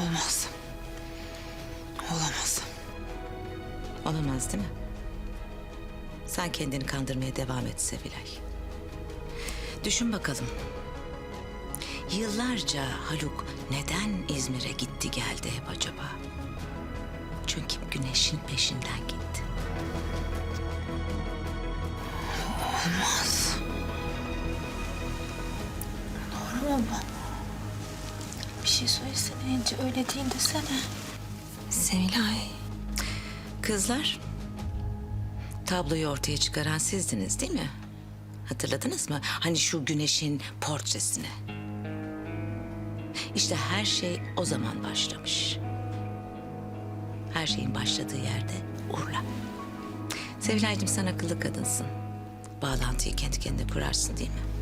Olmaz. Olamaz. Olamaz değil mi? Sen kendini kandırmaya devam et Sevilay. Düşün bakalım. Yıllarca Haluk neden İzmir'e gitti geldi hep acaba? Çünkü güneşin peşinden gitti. Olmaz. Doğru mu bu? Bir şey söylesene İnci öyle değil desene. Sevilay. Kızlar, tabloyu ortaya çıkaran sizdiniz değil mi? Hatırladınız mı? Hani şu güneşin portresini. İşte her şey o zaman başlamış. Her şeyin başladığı yerde Urla. Sevilaycığım sen akıllı kadınsın. Bağlantıyı kendi kendine kurarsın değil mi?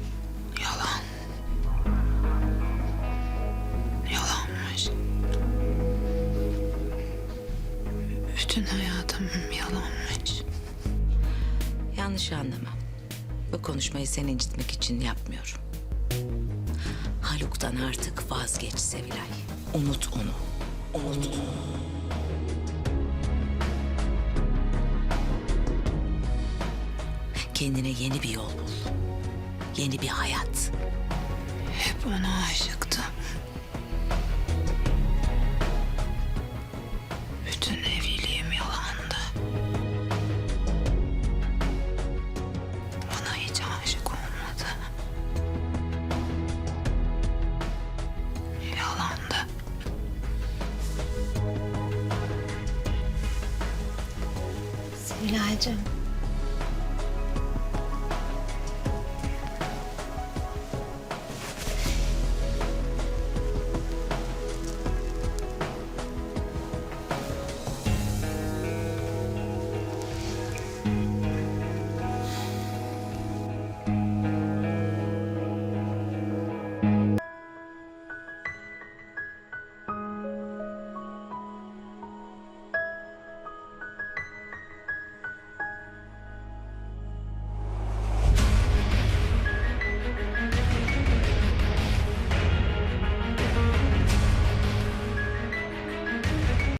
Bütün hayatım yalanmış. Yanlış anlama. Bu konuşmayı seni incitmek için yapmıyorum. Haluk'tan artık vazgeç Sevilay. Unut onu. Unut. Kendine yeni bir yol bul. Yeni bir hayat. Hep ona aşıktım. Sevilay'cığım.